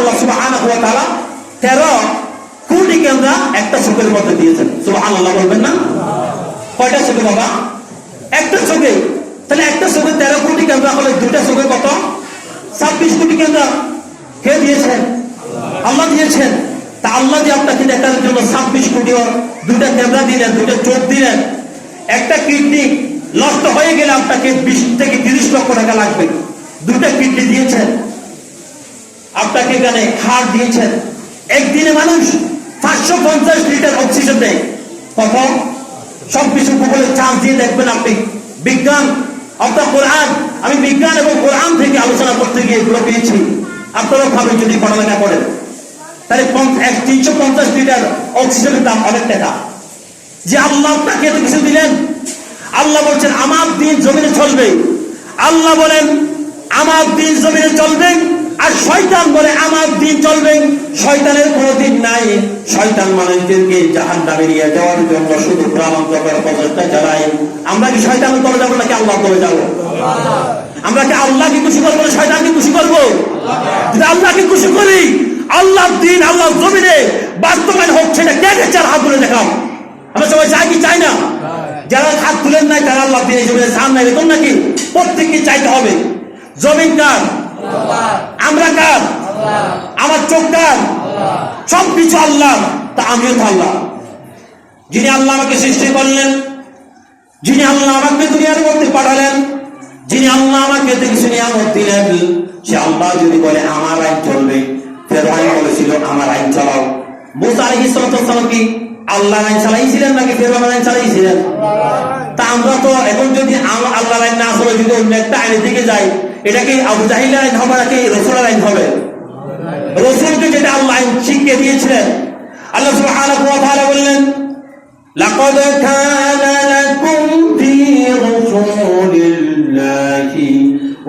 আল্লাহ তাআলা 13 কোটি একটা চোখের মধ্যে দিয়েছেন। সুবহানাল্লাহ বলবেন না? কয়টা চোখে বাবা? একটা চোখে তাহলে একটা চোখে তেরো কোটি ক্যামেরা হলে দুটা চোখে কত? ছাব্বিশ কোটি ক্যামেরা কে দিয়েছেন? আল্লাহ দিয়েছেন। তা আল্লাহ যে আপনাকে দেখার জন্য ছাব্বিশ কোটি দুটা ক্যামেরা দিলেন দুটা চোখ দিলেন। একটা কিডনি নষ্ট হয়ে গেলে আপনাকে বিশ থেকে তিরিশ লক্ষ টাকা লাগবে। দুটা কিডনি দিয়েছেন। আপনাকে এখানে হাড় দিয়েছেন। একদিনে মানুষ পাঁচশো পঞ্চাশ লিটার অক্সিজেন দেয়। কত সব কিছু গুগলে চান্স দিয়ে দেখবেন আপনি। বিজ্ঞান, অর্থাৎ কোরআন। আমি বিজ্ঞান এবং কোরআন থেকে আলোচনা করতে গিয়ে এগুলো পেয়েছি। আপনারা ভাবে যদি পড়ালেখা করেন। তাহলে এক তিনশো পঞ্চাশ লিটার অক্সিজেনের দাম অনেক টাকা যে আল্লাহ আপনাকে এত কিছু দিলেন। আল্লাহ বলছেন, আমার দিন জমিনে চলবে। আল্লাহ বলেন, আমার দিন জমিনে চলবে। আর শয়তান বলে, আমার দিন চলবে। শয়তানের কোনো দিন নাই। শয়তান মানুষদেরকে জাহান নামে নিয়ে যাওয়ার জন্য শুধু প্রাণান্তকের প্রচেষ্টা চালায়। আমরা কি শয়তানের তলে যাব নাকি আল্লাহ তলে যাব? আমরা কি আল্লাহকে খুশি করব না শয়তানকে খুশি করব? যদি আল্লাহকে খুশি করি আল্লাহ দিন আল্লাহ জমিনে বাস্তবায়ন হচ্ছে না কে চার হাত তুলে দেখাও? আমরা সবাই চাই কি চাই না? যারা হাত তুলেন নাই, তারা আল্লাহ দিয়ে জমিনে নাই এরকম নাকি? প্রত্যেককে চাইতে হবে। জমিন কার আমরা কার? আমার চোখ কার? সব কিছু আল্লাহ। তা আমিও তো আল্লাহ। যিনি আল্লাহ আমাকে সৃষ্টি করলেন যিনি আল্লাহ আমাকে দুনিয়ার মধ্যে পাঠালেন যিনি আল্লাহ আমাকে কিছু নিয়ামত দিলেন সে আল্লাহ যদি বলে আমার আইন চলবে। ফেরাই বলেছিল আমার আইন চালাও। মুসা আলহি কি আল্লাহ আইন চালাইছিলেন নাকি ফেরার আইন চালাইছিলেন আমরা তো এখন যদি আল্লাহ আইন না করে যদি অন্য একটা আইনের দিকে যাই, এটা কি আবু জাহিল আইন হবে নাকি রসুলের আইন হবে? রসুলকে যেটা আল্লাহ আইন শিখিয়ে দিয়েছিলেন। আল্লাহ সুবহানাহু ওয়া তাআলা বললেন, লাকাদ কানা লাকুম ফি রাসূলিল্লাহি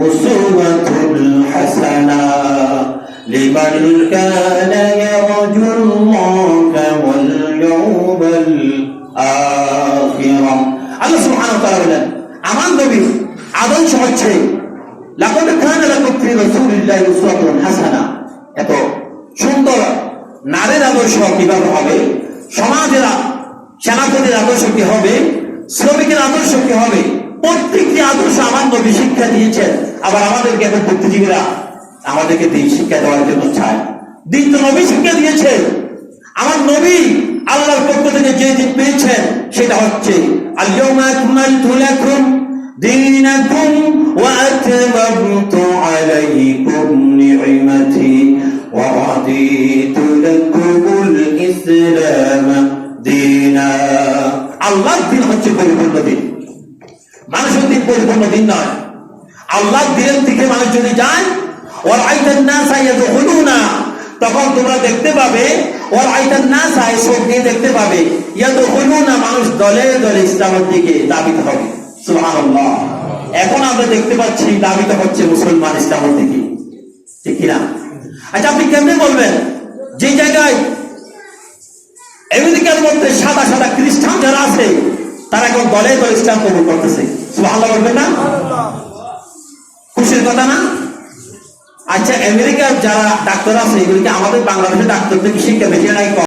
উসওয়াতুন হাসানাহ লিমান কানা ইয়ারজু আল্লাহ সুবহানাহু ওয়া আমার নবী আদর্শ হচ্ছে, লাকাদ কানা লাকুম ফি রাসূলিল্লাহি এত সুন্দর নারীর আদর্শ কীভাবে হবে? সমাজের সেনাপতির আদর্শ কি হবে? শ্রমিকের আদর্শ কি হবে? প্রত্যেকটি আদর্শ আমার নবী শিক্ষা দিয়েছেন, আবার আমাদেরকে এখন বুদ্ধিজীবীরা আমাদেরকে দিন শিক্ষা দেওয়ার জন্য চায়। দিন তো নবী শিক্ষা দিয়েছে আমার নবী আল্লাহর পক্ষ থেকে যে দিন পেয়েছেন, সেটা হচ্ছে দীনাকুম ওয়া আতমামতু আলাইকুম নি'মাতি ওয়া রাদিতু লাকুমুল ইসলাম দীনা। হচ্ছে পরিপূর্ণ দিন। মানুষের দিন পরিপূর্ণ নয়। আল্লাহ দিনের দিকে মানুষ যদি যায় ওর আইতান না চাইয়া হলু না তখন তোমরা দেখতে পাবে ওর আইতান না চাই চোখ দিয়ে দেখতে পাবে। ইয়া তো হলু না মানুষ দলে দলে ইসলামের দিকে দাবিত হবে। এখন আমরা দেখতে পাচ্ছি দাবিত হচ্ছে মুসলমান ইসলামের দিকে। ঠিক কিনা? আচ্ছা আপনি কেমনে বলবেন? যে জায়গায় আমেরিকার মধ্যে সাদা সাদা খ্রিস্টান যারা আছে, তারা এখন দলে দলে ইসলাম করতেছে। না? খুশির কথা না? আচ্ছা আমেরিকার যারা ডাক্তার আছে এগুলিকে আমাদের বাংলাদেশের ডাক্তারদের শিক্ষা বেশি নাই?